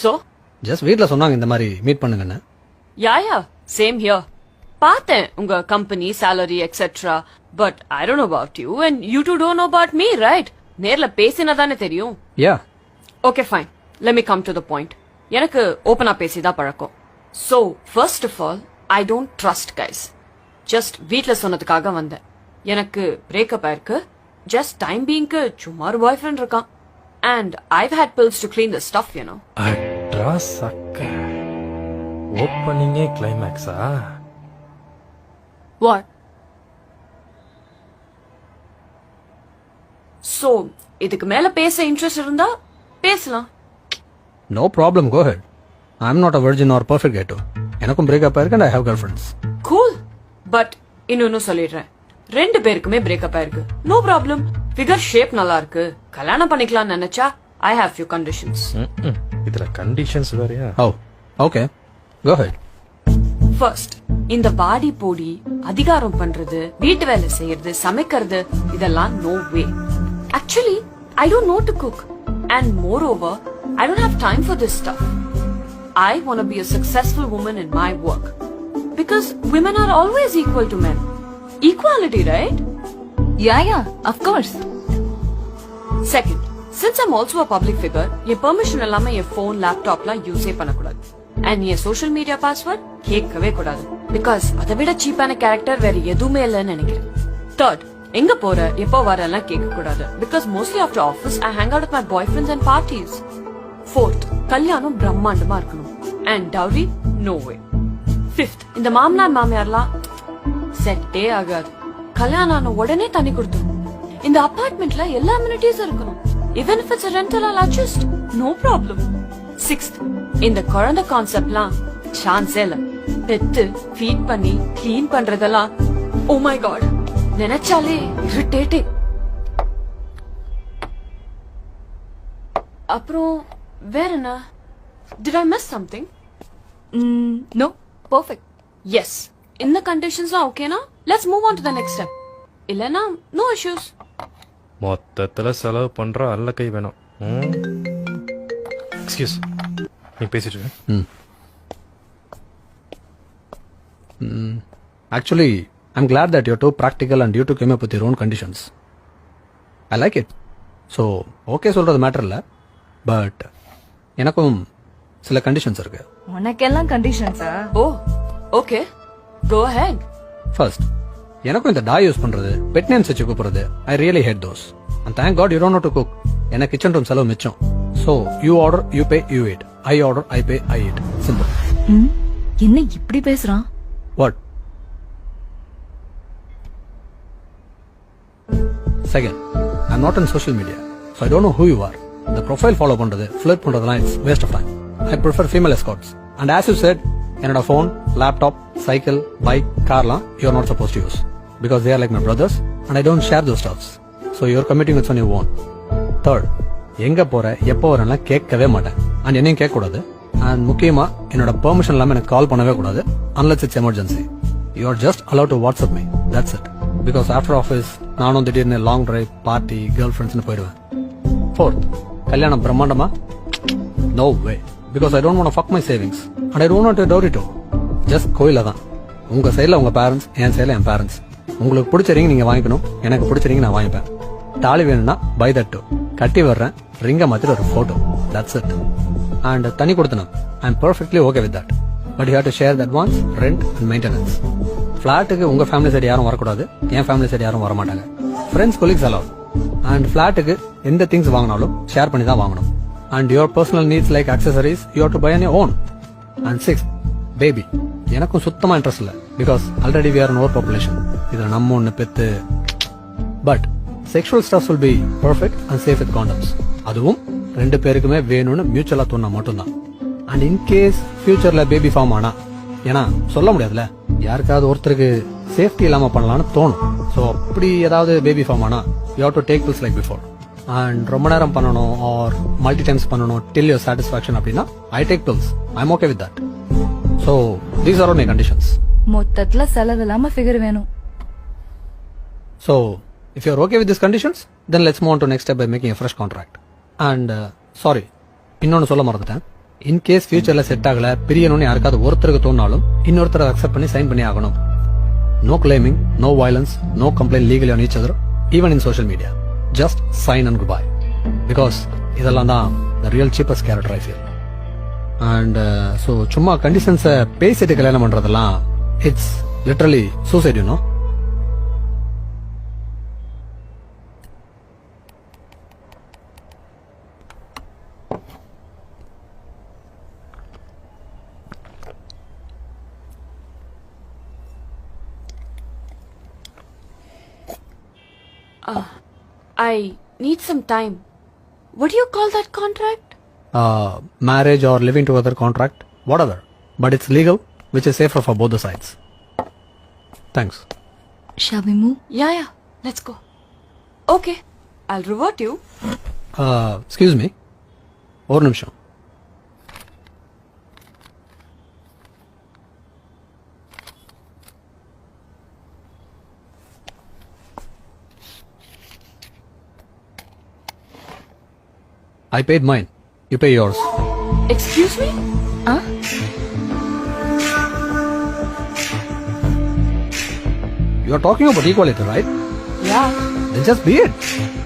So? Just வீட்ல சொன்னாங்க இந்த மாதிரி மீட் பண்ணுங்கன்னு. Yeah, yeah. Same here. பார்த்தேன் உங்க company salary etcetera but I don't know about you and you two don't know about me right? நேர்ல பேசினா தானே தெரியும். Yeah okay fine let me come to the point எனக்கு ஓப்பனா பேசிதான் பழக்கம். So first of all I don't trust guys just வீட்ல சொன்னதுக்காக வந்தேன். எனக்கு பிரேக்கப் ஆயிருக்கு ஜஸ்ட் டைம் பீங்க்கு சும்மா ஒரு பாய் ஃப்ரெண்ட் இருக்கான். And I've had pills to clean the stuff you know அட்ரா சக்க ஓப்பனிங்கே கிளைமேக்ஸா வாட் ஸோ இதுக்கு மேல பேச இன்ட்ரெஸ்ட் இருந்தா பேசலாம். No problem go ahead I am not a virgin or perfect கேட்டோ எனக்கும் பிரேக்கப் ஆயிருக்கு and I have girl friends cool but இன்னொன்னு சொல்லிடுறேன். ரெண்டு பேருக்குமே பிரேக்கப் ஆயிருக்கு. நோ ப்ராப்ளம் ஃபிகர் ஷேப் நல்லா இருக்கு கல்யாணம் பண்ணிக்கலாம்னு நினைச்சா I have few conditions hmm. இதுல கண்டிஷன்ஸ் வேறயா? Oh okay. Go ahead first இந்த பாடி போடி அதிகாரம் பண்றது வீட்டு வேலை செய்யறது சமைக்கிறது இதெல்லாம் no way actually I don't know to cook and moreover I don't have time for this stuff I want be a successful woman in my work because women are always equal to men. Equality right Yeah, yeah, of course. Second since I'm also a public figure என் permission இல்லாம என் phone லேப்டாப்லாம் யூஸே பண்ணக்கூடாது. And என் social media password கேட்கவே கூடாது. Because அதை விட சீப்பான கேரக்டர் வேற எதுவுமே இல்லைன்னு நினைக்கிறேன். தேர்ட் எங்க போற எப்போ வரலாம் கேட்க கூடாது because mostly after office I hang out my boy friends and parties fourth கல்யாணம் பிரம்மாண்டமா இருக்கணும். And dowry no way fifth இந்த மாமனார் மாமியார்லாம் செட்டே ஆகாது. கல்யாணம் ஆன உடனே தண்ணி கொடுத்துரும். இந்த அபார்ட்மெண்ட்ல எல்லா அம்யூனிட்டிஸும் இருக்கணும். Even if it's rental all adjust no problem sixth இந்த குழந்தை கான்செப்ட்லாம் சான்ஸே இல்ல. பெத்து ஃபீட் பண்ணி க்ளீன் பண்றதெல்லாம் ஓ மை காட் நினைச்சாலே இரிட்டேட்டிங் அப்புறம் வேற என்ன? Did I miss something no, perfect. Yes இந்த கண்டிஷன்ஸ்லாம் ஓகேனா let's move on to the next step இல்லனா நோ இஷ்யூஸ் மொத்தத்துல செலவு பண்ற அல்ல கை வேணும். எக்ஸ்கியூஸ் நீ பேசிட்டு இரு. Actually I'm glad that you're too practical and you too came up with your own conditions I like it so okay சொல்றது மேட்டர் இல்லை. பட் எனக்கும் சில கண்டிஷன்ஸ் இருக்கு. உனக்கெல்லாம் கண்டிஷன்ஸா oh okay go ahead first எனக்கும் இந்த டாய் யூஸ் பண்றது பெட் நேம்ஸ் வச்சு கூப்பிடுறது. I really hate those and thank god you don't know to cook எனக்கு கிச்சன் ரூம் செலவு மிச்சம். So you order you pay you it I order I pay I it simple என்ன இப்படி பேசுறான்? What second I not in social media so I don't know who you are இந்த profile follow பண்றது flirt பண்றதுலாம் it's waste of time I prefer female escorts and as you said என்னோட phone laptop cycle bike கார்லாம் you're not suppose to use because they're like my brothers and I don't share though stops so you're committing it's on you own third எங்கே போற எப்போ வரேன்னா கேட்கவே மாட்டேன். And என்னையும் கேட்கக்கூடாது. அண்ட் முக்கியமாக என்னோட பெர்மிஷன் இல்லாமல் எனக்கு கால் பண்ணவே கூடாது. Unless it's emergency you are just allow to WhatsApp me that's it because after office நானும் திடீர்னு லாங் டிரைவ் பார்ட்டி கேர்ள் ஃப்ரெண்ட்ஸ்னு போயிடுவேன். ஃபோர்த் கல்யாணம் பிரம்மாண்டமா? No way because I don't want fuck my savings and I don't want dowry just கோயில தான் உங்க சைடில் உங்க பேரண்ட்ஸ் என் சைடில் என் பேரண்ட்ஸ் உங்களுக்கு பிடிச்ச ரிங் நீங்க வாங்கிக்கணும். எனக்கு பிடிச்ச ரிங் நான் வாங்கிப்பேன். தாலி வேணும்னா பை தட் கட்டி வர்றேன். ரிங்கை மாத்திர ஒரு போட்டோ தட்ஸ் இட் அண்ட் தனி கொடுத்தனும். I am perfectly okay with that but you have to share the advance rent and maintenance ஃபிளாட்டுக்கு உங்க ஃபேமிலி சைடு யாரும் வரக்கூடாது. என் ஃபேமிலி சைடு யாரும் வர மாட்டாங்க ஃப்ரெண்ட்ஸ் கொலீக்ஸ் அலவுட் அண்ட் ஃபிளாட்டுக்கு எந்த திங்ஸ் வாங்கினாலும் ஷேர் பண்ணி தான் வாங்கணும். And your personal needs like accessories you to buy on own and six baby எனக்கும் சுத்தமா இன்ட்ரெஸ்ட் இல்லை. Because already we are overpopulation இதில் நம்ம ஒன்று பெத்து. But sexual stuff will be perfect and safe with condoms அதுவும் ரெண்டு பேருக்குமே வேணும்னு மியூச்சுவலாக தோணா மட்டும்தான். And in case baby form ஆனா ஏன்னா சொல்ல முடியாதுல்ல யாருக்காவது ஒருத்தருக்கு சேஃப்டி இல்லாமல் பண்ணலான்னு தோணும். ஸோ அப்படி ஏதாவது பேபி ஃபார்ம் ஆனா you to take pills like before and ரொம்ப நேரம் பண்ணணும் ஆர் மல்டி டைம்ஸ் பண்ணணும் டில் யோர் சாட்டிஸ்ஃபேக்ஷன் அப்படின்னா I take pills I am okay with that so these are my conditions மொத்தத்துல செலவு இல்லாம ஃபிகர் வேணும். You're okay with these conditions, then let's move on to next step by making a fresh contract. And, uh, sorry, இன்னொன்னு சொல்ல மறந்துட்டேன். In case ஃபியூச்சர்ல set ஆகல பிரியணும்னு யாருக்காவது ஒருத்தருக்கு தோணாலும் இன்னொருத்தரை அக்செப்ட் பண்ணி சைன் பண்ணி ஆகணும். No claiming no violence no complaint legally on each other even in social media just sign and good bye because இதெல்லாம் தான் the real cheapest character I feel and so சும்மா கண்டிஷன்ஸை பேசிட்டு கல்யாணம் பண்றதெல்லாம் it's literally suicide you know I need some time. What do you call that contract? uh, marriage or living together contract, whatever. But it's legal, which is safer for both the sides. Thanks. Shall we move? Yeah, yeah. Let's go. Okay. I'll revert you. Uh, excuse me. ஒரு நிமிஷம் I paid mine. You pay yours. Excuse me? Huh? You are talking about equality, right? Yeah. Then just be it.